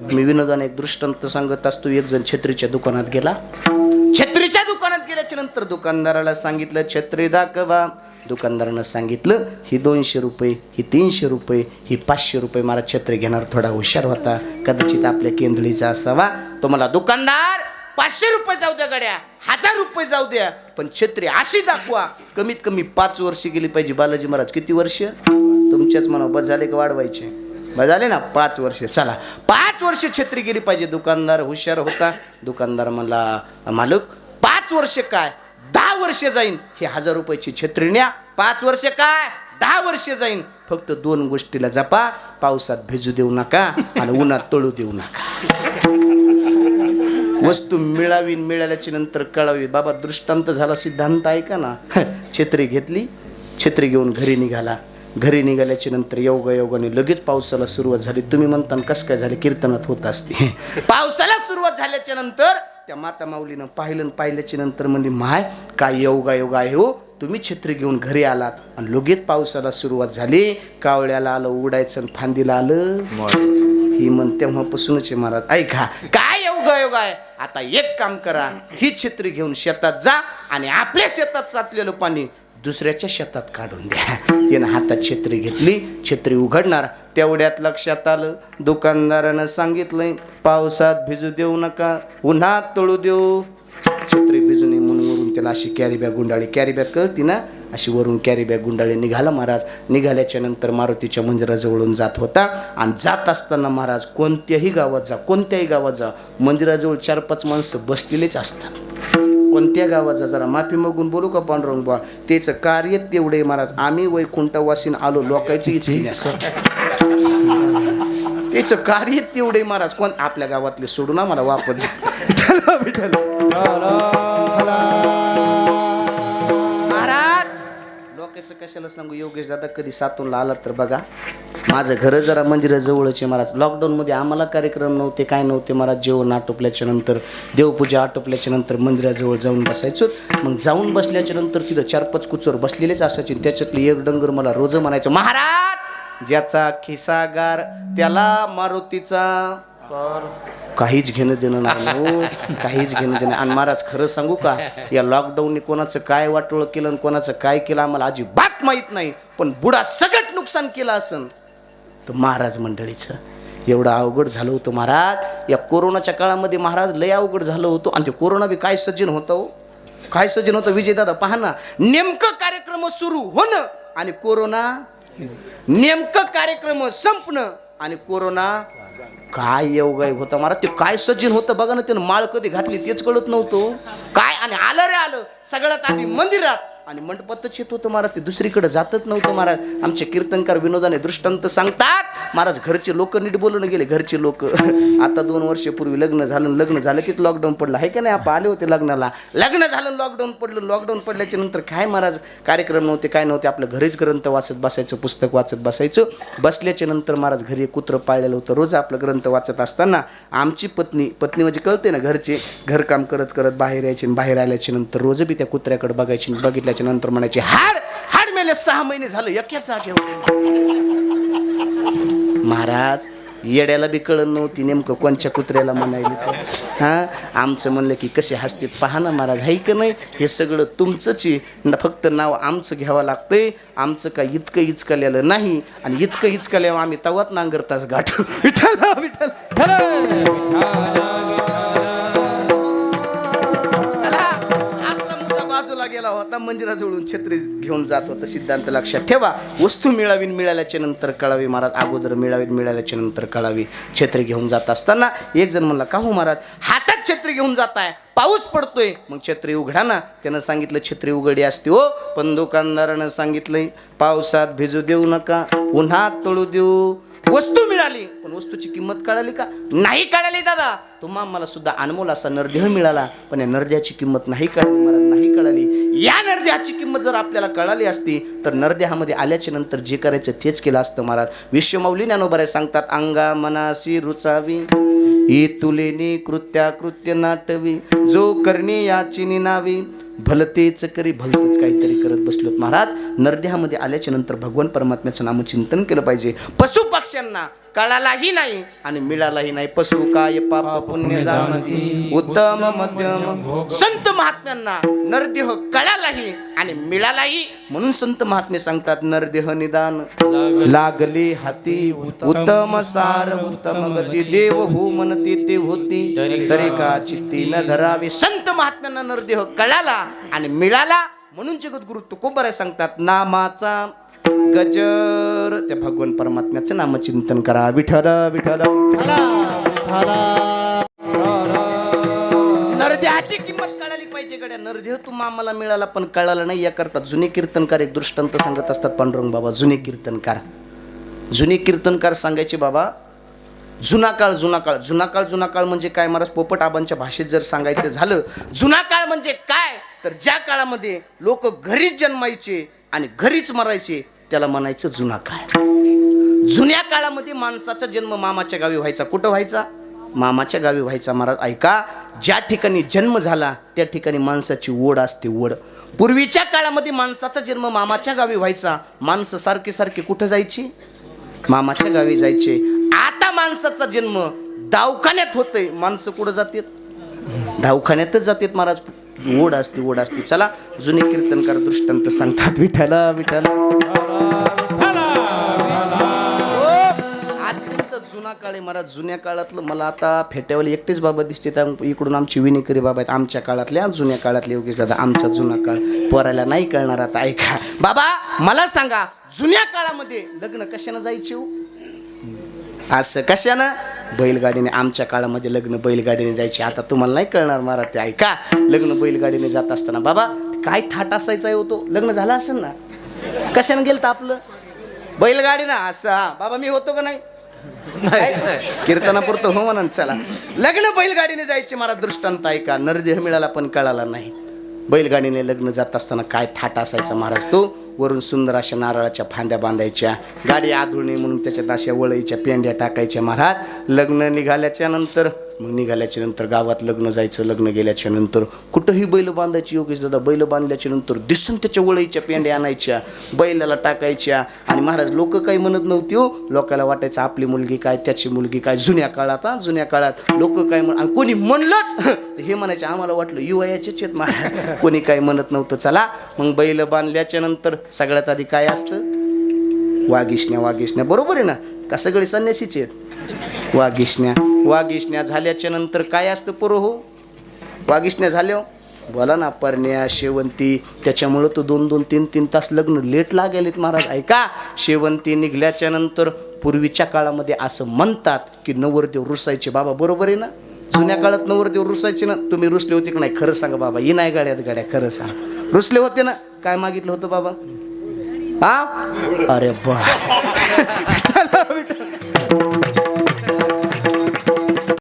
मी विनोदाने एक दृष्टांत सांगत असतो. एक जण छत्रीच्या दुकानात गेला. छत्रीच्या दुकानात गेल्याच्यानंतर दुकानदाराला सांगितलं छत्री दाखवा. दुकानदारानं सांगितलं ही दोनशे रुपये ही तीनशे रुपये ही पाचशे रुपये मला छत्री घेणार. थोडा हुशार होता. कदाचित आपल्या केंदळीचा असावा. तो मला दुकानदार पाचशे रुपये जाऊ द्या गड्या. हजार रुपये जाऊ द्या. पण छत्री अशी दाखवा. कमीत कमी पाच वर्ष गेली पाहिजे बालाजी महाराज. किती वर्ष? तुमच्याच मनावर बस झाले का वाढवायचे? झाले ना पाच वर्ष. चला पाच वर्ष छत्री गेली पाहिजे. दुकानदार हुशार होता. दुकानदार म्हणला मालक पाच वर्ष काय? दहा वर्ष जाईन. हे हजार रुपयाची छत्री न्या. पाच वर्ष काय? दहा वर्ष जाईन. फक्त दोन गोष्टीला जपा. पावसात भिजू देऊ नका आणि उन्हात तळू देऊ नका. वस्तू मिळावी मिळाल्याची नंतर कळावी. बाबा दृष्टांत झाला सिद्धांत ऐका ना. छत्री घेतली. छत्री घेऊन घरी निघाला. घरी निघाल्याच्या नंतर योगा योगाने लगेच पावसाला सुरुवात झाली. तुम्ही म्हणता कसं काय झाले? कीर्तनात होत असते. पावसाला सुरुवात झाल्याच्यानंतर त्या माता माऊलीनं पाहिलं पाहिल्याच्या नंतर म्हणली माय काय योगा योगा आहे हो. तुम्ही छत्री घेऊन घरी आलात आणि लगेच पावसाला सुरुवात झाली. कावळ्याला आलं उडायचं आणि फांदीला आलं. ही म्हण तेव्हापासूनच आहे महाराज. ऐका काय योगा योगा आहे? आता एक काम करा. ही छत्री घेऊन शेतात जा आणि आपल्या शेतात साचलेलं पाणी दुसऱ्याच्या शेतात काढून द्या. यानं हातात छत्री घेतली छत्री उघडणार. तेवढ्यात लक्षात आलं दुकानदारानं सांगितलंय पावसात भिजू देऊ नका उन्हात तळू देऊ. छत्री भिजू नये म्हणून वरून त्याला अशी कॅरी बॅग गुंडाळी कॅरी बॅग कळती ना? अशी वरून कॅरी बॅग गुंडाळी निघाला महाराज. निघाल्याच्या नंतर मारुतीच्या मंदिराजवळून जात होता. आणि जात असताना महाराज कोणत्याही गावात जा कोणत्याही गावात जा. मंदिराजवळ चार पाच माणसं बसलेलेच असतात. कोणत्या गावाचा जरा माफी मागून बोलू का पांडुरंग बा? त्याचं कार्य तेवढे महाराज. आम्ही वैकुंठवासीन आलो लोकांची त्याचं कार्य तेवढे महाराज. कोण आपल्या गावातले सोडून आम्हाला वापस विठ्ठल, लोकांचं कशाला सांगू? योगेश दादा कधी सातूनला आलात तर बघा. माझं घर जरा मंदिराजवळच आहे महाराज. लॉकडाऊनमध्ये आम्हाला कार्यक्रम नव्हते काय नव्हते महाराज. जेवण आटोपल्याच्या नंतर देवपूजा आटोपल्याच्या नंतर मंदिराजवळ जाऊन बसायचो. मग जाऊन बसल्याच्या नंतर तिथं चार पाच कुचोर बसलेलेच असायचे त्याच्यातली एक डंगर मला रोज म्हणायचं महाराज ज्याचा खिसागार त्याला मारुतीचा तर काहीच घेणं देणं नाही. हो काहीच घेणं देणं. आणि महाराज खरं सांगू का या लॉकडाऊनने कोणाचं काय वाटोळं केलं आणि कोणाचं काय केलं आम्हाला अजिबात माहीत नाही. पण बुडा सगळ्यात नुकसान केलं असन. तर महाराज मंडळीचं एवढं अवघड झालं होतं महाराज. या कोरोनाच्या काळामध्ये महाराज लय अवघड झालं होतं. आणि ते कोरोना बी काय सज्जन होतं हो? काय सज्जन होतं? विजयदादा पहा ना. नेमकं कार्यक्रम सुरू होणं आणि कोरोना नेमकं कार्यक्रम संपणं. आणि कोरोना काय योगाय होता महाराज ते काय सज्जन होतं बघा ना त्यानं माळ कधी घातली तेच कळत नव्हतं. काय आणि आलं रे आलं. सगळ्यात आधी मंदिरात आणि मंडपातच येत होतं महाराज ते दुसरीकडे जातच नव्हतं महाराज आमचे कीर्तनकार विनोदाने दृष्टांत सांगतात महाराज घरचे लोक नीट बोलून गेले घरचे लोक. आता दोन वर्षापूर्वी लग्न झालं लग्न झालं की लॉकडाऊन पडलं. आहे का नाही? आपण आले होते लग्नाला. लग्न झालं लॉकडाऊन पडलं लॉकडाऊन पडल्याच्या नंतर काय महाराज? कार्यक्रम नव्हते काय नव्हते. आपलं घरीच ग्रंथ वाचत बसायचं पुस्तक वाचत बसायचं. बसल्याच्या नंतर महाराज घरी कुत्रं पाळलेलं होतं. रोज आपलं ग्रंथ वाचत असताना आमची पत्नी पत्नी म्हणजे कळते ना घरचे घरकाम करत करत बाहेर यायचे आणि बाहेर आल्याच्यानंतर रोज बी त्या कुत्र्याकडे बघायची बघितल्याच्या नंतर म्हणायचे हाड हाड मेले सहा महिने झालं एकाच जागेवर. महाराज येड्याला बी कळलं नव्हती नेमकं कोणच्या कुत्र्याला म्हणायला तर हां? आमचं म्हणलं की कसे हसतेत पहा ना महाराज हाय का नाही? हे सगळं तुमचंच आहे. फक्त नाव आमचं घ्यावं लागतंय. आमचं काय इतकं इचकल्यालं नाही. आणि इतकं इचकल्यावर आम्ही तवात नांगरताच गाठू विठ्ठल विठ्ठल! गेला होता मंदिराजवळून छत्री घेऊन जात होता. सिद्धांत लक्षात ठेवा. वस्तू मिळावी मिळाल्याच्या नंतर कळावी महाराज. अगोदर मिळावी मिळाल्याच्या नंतर कळावी. छत्री घेऊन जात असताना एक जण म्हणला का हो महाराज? हातात छत्री घेऊन जाताय. पाऊस पडतोय. मग छत्री उघडा ना. त्यानं सांगितलं छत्री उघडी असते हो. पण दुकानदारानं सांगितलंय पावसात भिजू देऊ नका उन्हात तळू देऊ. वस्तू मिळाली. पण वस्तूची किंमत कळाली का? नाही कळाली दादा. तुम्हा मला सुद्धा अनमोल असा नरदेह मिळाला. पण या नरद्याची किंमत नाही कळाली मला नाही कळाली. या नरद्याची किंमत जर आपल्याला कळाली असती तर नरदेहामध्ये आल्याच्यानंतर जे करायचं तेच केलं असतं महाराज. विश्वमौली ज्ञानोबराय सांगतात अंगा मनासी रुचावी ही तुलेनी कृत्या कृत्य नाटवी जो करणी याची निनावी भलतेच करी भलतेच काहीतरी करत बसलोत. महाराज नरदेहामध्ये आल्याच्यानंतर भगवान परमात्म्याचं नामचिंतन केलं पाहिजे. पशु पक्षी पक्षांना कळालाही नाही आणि मिळालाही नाही. पशु काय पाप पुण्य जाणती. उत्तम मध्यम. संत महात्म्यांना नरदेह कळालाही आणि मिळालाही म्हणून संत महात्मे सांगतात नरदेह निदान. लागली हाती. उत्तम सार उत्तम गती. देव हो म्हणती ते होती. तरी का चित्ती न धरावी. संत महात्म्यांना नरदेह कळाला आणि मिळाला. म्हणून जगद्गुरु तुकोबराय सांगतात नामाचा गजर. त्या भगवान परमात्म्याचं नामचिंतन करा. विठल विठल नरदेहाची किंमत कळाली पाहिजे गड्या. नरदेह तू मामाला मिळाला पण कळाला नाही. या करता जुने कीर्तनकार एक दृष्टांत सांगत असतात पांडुरंग बाबा. जुने कीर्तनकार. जुने कीर्तनकार सांगायचे बाबा जुना काळ जुना काळ. जुना काळ जुना काळ म्हणजे काय? महाराज पोपट आबांच्या भाषेत जर सांगायचं झालं जुना काळ म्हणजे काय? तर ज्या काळामध्ये लोक घरीच जन्मायचे आणि घरीच मरायचे त्याला म्हणायचं जुना काळ. जुन्या काळामध्ये माणसाचा जन्म मामाच्या गावी व्हायचा. कुठं व्हायचा? मामाच्या गावी व्हायचा. महाराज ऐका ज्या ठिकाणी जन्म झाला त्या ठिकाणी माणसाची ओढ असते ओढ. पूर्वीच्या काळामध्ये माणसाचा जन्म मामाच्या गावी व्हायचा. माणसं सारखी सारखी कुठं जायची? मामाच्या गावी जायचे. आता माणसाचा जन्म दवाखान्यात होतंय. माणसं कुठं जातात? दवाखान्यातच जातात महाराज. ओढ असते ओढ असते. चला जुने कीर्तनकार दृष्टांत सांगतात. विठाला विठाला जुना काळ आहे मला जुन्या काळातलं मला आता फेट्यावाली एकटेच बाबा दिसते. इकडून आमची विनेकरी बाबा आहेत आमच्या काळातल्या जुन्या काळातले योगेश दादा आमचा जुना काळ. पोरायला नाही कळणार आता ऐका. बाबा मला सांगा जुन्या काळामध्ये लग्न कशानं जायचे हो? असं कशानं? बैलगाडीने आमच्या काळामध्ये लग्न बैलगाडीने जायचे. आता तुम्हाला नाही कळणार महाराज ते ऐका. लग्न बैलगाडीने जात असताना. बाबा काय थाट असायचा हो आहे लग्न झालं असेल ना? कशानं गेलं आपलं? बैलगाडी ना असं हा. बाबा मी होतो का नाही? कीर्तनापुरतं हो म्हणा चला. लग्न बैलगाडीने जायचे मला दृष्टांत ऐका. नरदेह मिळाला पण कळाला नाही. बैलगाडीने लग्न जात असताना काय थाट असायचा महाराज? तो वरून सुंदर अशा नारळाच्या फांद्या बांधायच्या गाडी आधुळणी म्हणून त्याच्यात अशा वळईच्या पेंड्या टाकायच्या महाराज. लग्न निघाल्याच्या नंतर मग निघाल्याच्या नंतर गावात लग्न जायचं लग्न गेल्याच्यानंतर कुठंही बैल बांधायची योगेश दादा बैल बांधल्याच्या नंतर दिसून त्याच्या वळईच्या पेंड्या आणायच्या बैलाला टाकायच्या. आणि महाराज लोक काही म्हणत नव्हती हो. लोकाला वाटायचं आपली मुलगी काय त्याची मुलगी काय जुन्या काळात हा जुन्या काळात. लोक काय म्हण आणि कोणी म्हणलंच हे म्हणायचे आम्हाला वाटलं युवयाचेच आहेत महाराज. कोणी काही म्हणत नव्हतं चला. मग बैल बांधल्याच्या नंतर सगळ्यात आधी काय असतं? वागिष्ण्या वागिष्ण्या बरोबर आहे ना? का सगळे संन्यासीचे आहेत? वाघिष्ण्या वागिष्ण्या झाल्याच्यानंतर काय असतं पोरं हो? वाघिष्ण्या झाल्या हो? बोला ना परण्या शेवंती त्याच्यामुळं तो दोन दोन तीन तीन तास लग्न लेट लागेलेत महाराज. ऐका शेवंती निघल्याच्या नंतर पूर्वीच्या काळामध्ये असं म्हणतात की नवरदेव रुसायचे बाबा बरोबर आहे ना? जुन्या काळात नवरदेव रुसायचे ना? तुम्ही रुसले होते की नाही? खरं सांगा बाबा ही नाही गाड्यात गाड्या खरं सांग. रुसले होते ना? काय मागितलं होतं बाबा? हा? अरे बा. ahorita